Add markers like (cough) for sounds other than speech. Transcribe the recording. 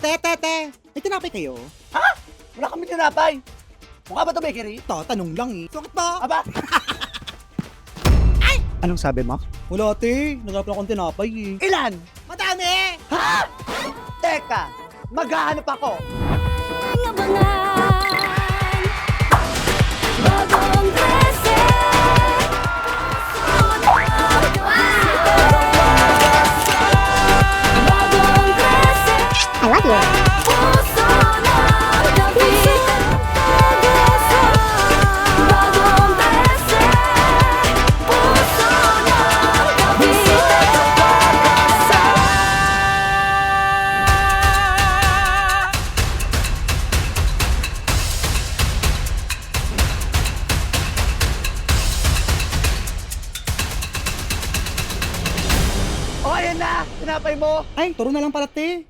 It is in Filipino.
Te, te, te. May tinapay kayo? Ha? Wala kami tinapay. Mukha ba ito bakery? Ta, tanong lang eh. Bakit ba? Aba? (laughs) Anong sabi mo? Wala, te. Naghanap lang akong tinapay eh. Ilan? Madami! Ha? Teka, maghahanap ako. Pag-asa O, ayan na. Tinapay mo. Ay, turo na lang pala, te.